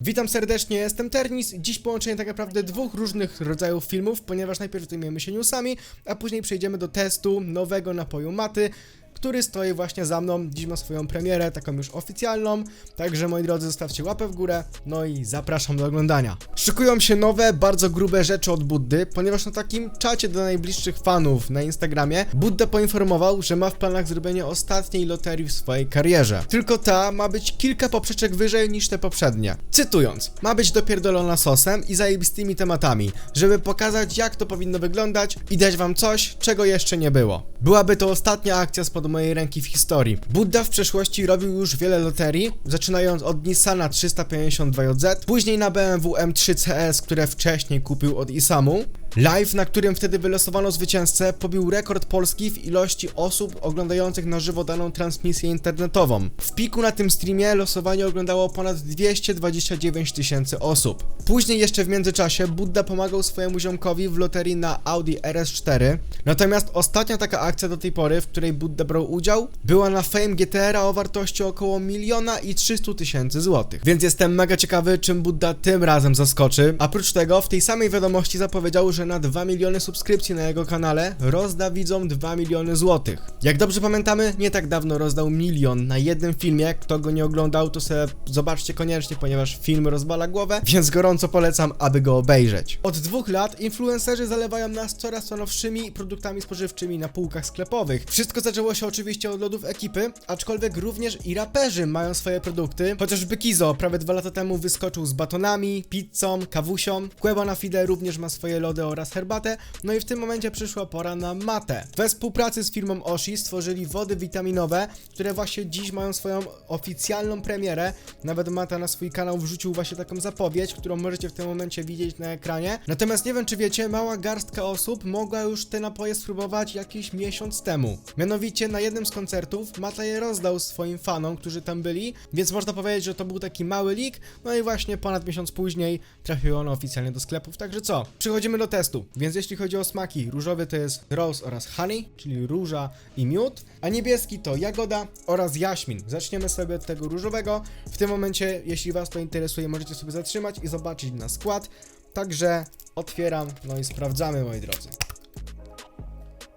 Witam serdecznie, jestem Ternis. Dziś połączenie tak naprawdę dwóch różnych rodzajów filmów, ponieważ najpierw zajmiemy się newsami, a później przejdziemy do testu nowego napoju maty, który stoi właśnie za mną. Dziś ma swoją premierę, taką już oficjalną. Także moi drodzy, zostawcie łapę w górę, no i zapraszam do oglądania. Szykują się nowe, bardzo grube rzeczy od Buddy, ponieważ na takim czacie do najbliższych fanów na Instagramie Budda poinformował, że ma w planach zrobienie ostatniej loterii w swojej karierze. Tylko ta ma być kilka poprzeczek wyżej niż te poprzednie. Cytując, ma być dopierdolona sosem i zajebistymi tematami, żeby pokazać jak to powinno wyglądać i dać wam coś, czego jeszcze nie było. Byłaby to ostatnia akcja spod mojej ręki w historii. Budda w przeszłości robił już wiele loterii, zaczynając od Nissana 352JZ, później na BMW M3 CS, które wcześniej kupił od Isamu. Live, na którym wtedy wylosowano zwycięzcę, pobił rekord Polski w ilości osób oglądających na żywo daną transmisję internetową. W piku na tym streamie losowanie oglądało ponad 229 tysięcy osób. Później jeszcze w międzyczasie Budda pomagał swojemu ziomkowi w loterii na Audi RS4. Natomiast ostatnia taka akcja do tej pory, w której Budda brał udział, była na Fame GTR o wartości około miliona i 300 tysięcy złotych. Więc jestem mega ciekawy, czym Budda tym razem zaskoczy. A Oprócz tego, w tej samej wiadomości zapowiedział, że na 2 miliony subskrypcji na jego kanale rozda widzom 2 miliony złotych. Jak dobrze pamiętamy, nie tak dawno rozdał milion na jednym filmie. Kto go nie oglądał, to sobie zobaczcie koniecznie, ponieważ film rozbala głowę, więc gorąco polecam, aby go obejrzeć. Od dwóch lat influencerzy zalewają nas coraz to nowszymi produktami spożywczymi na półkach sklepowych. Wszystko zaczęło się oczywiście od lodów ekipy, aczkolwiek również i raperzy mają swoje produkty. Chociażby Kizo prawie dwa lata temu wyskoczył z batonami, pizzą, kawusią. Kłeba na Fide również ma swoje lody oraz herbatę. No i w tym momencie przyszła pora na matę. We współpracy z firmą Oshi stworzyli wody witaminowe, które właśnie dziś mają swoją oficjalną premierę. Nawet Mata na swój kanał wrzucił właśnie taką zapowiedź, którą możecie w tym momencie widzieć na ekranie. Natomiast nie wiem czy wiecie, mała garstka osób mogła już te napoje spróbować jakiś miesiąc temu. Mianowicie na jednym z koncertów Mata je rozdał swoim fanom, którzy tam byli, więc można powiedzieć, że to był taki mały leak, no i właśnie ponad miesiąc później trafiły one oficjalnie do sklepów, także co? Przechodzimy do testu, więc jeśli chodzi o smaki, różowy to jest rose oraz honey, czyli róża i miód, a niebieski to jagoda oraz jaśmin. Zaczniemy sobie od tego różowego. W tym momencie, jeśli was to interesuje, możecie sobie zatrzymać i zobaczyć na skład. Także otwieram, no i sprawdzamy, moi drodzy.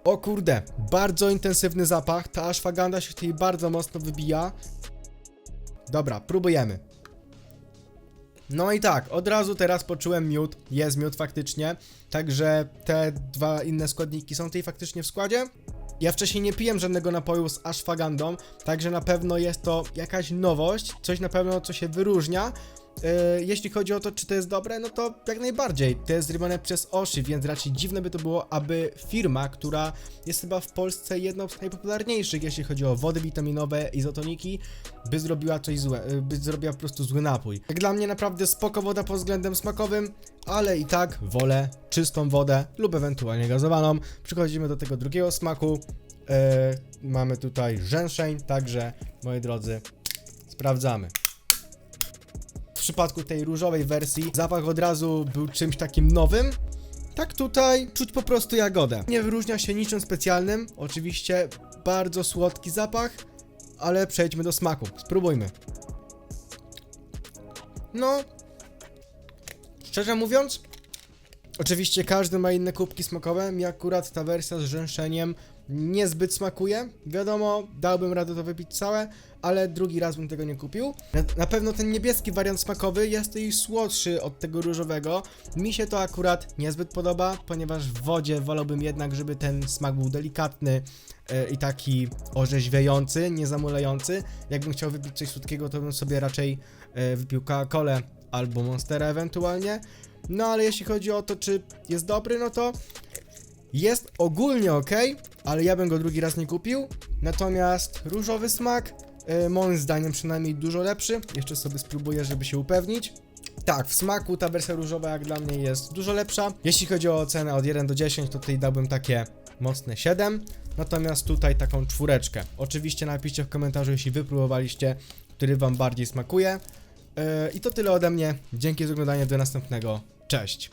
O kurde, bardzo intensywny zapach, ta ashwagandha się tutaj bardzo mocno wybija. Dobra, próbujemy. No i tak, od razu teraz poczułem miód, jest miód faktycznie, także te dwa inne składniki są tutaj faktycznie w składzie. Ja wcześniej nie piłem żadnego napoju z ashwagandą, także na pewno jest to jakaś nowość, coś na pewno co się wyróżnia. Yy, jeśli chodzi o to, czy to jest dobre, no to jak najbardziej. To jest zrobione przez Oshi, więc raczej dziwne by to było, aby firma, która jest chyba w Polsce jedną z najpopularniejszych, jeśli chodzi o wody witaminowe, izotoniki, by zrobiła coś złe, yy, by zrobiła po prostu zły napój. Jak dla mnie naprawdę spoko woda pod względem smakowym, ale i tak wolę czystą wodę lub ewentualnie gazowaną. Przechodzimy do tego drugiego smaku. Yy, mamy tutaj rzęszeń, także moi drodzy, sprawdzamy. W przypadku tej różowej wersji zapach od razu był czymś takim nowym. Tak tutaj czuć po prostu jagodę. Nie wyróżnia się niczym specjalnym. Oczywiście bardzo słodki zapach, ale przejdźmy do smaku. Spróbujmy. No, szczerze mówiąc, oczywiście każdy ma inne kubki smakowe. Mi akurat ta wersja z rzęszeniem niezbyt smakuje. Wiadomo, dałbym radę to wypić całe, ale drugi raz bym tego nie kupił. Na, pewno ten niebieski wariant smakowy jest i słodszy od tego różowego. Mi się to akurat niezbyt podoba, ponieważ w wodzie wolałbym jednak, żeby ten smak był delikatny e, i taki orzeźwiający, niezamulający. Jakbym chciał wypić coś słodkiego, to bym sobie raczej e, wypił Coca-Colę albo Monstera ewentualnie. No ale jeśli chodzi o to, czy jest dobry, no to jest ogólnie ok, ale ja bym go drugi raz nie kupił. Natomiast różowy smak, e, moim zdaniem przynajmniej dużo lepszy. Jeszcze sobie spróbuję, żeby się upewnić. Tak, w smaku ta wersja różowa jak dla mnie jest dużo lepsza. Jeśli chodzi o ocenę od 1 do 10, to tutaj dałbym takie mocne 7. Natomiast tutaj taką czwóreczkę. Oczywiście napiszcie w komentarzu, jeśli wy próbowaliście, który wam bardziej smakuje. Yy, I to tyle ode mnie. Dzięki za oglądanie, do następnego. Cześć!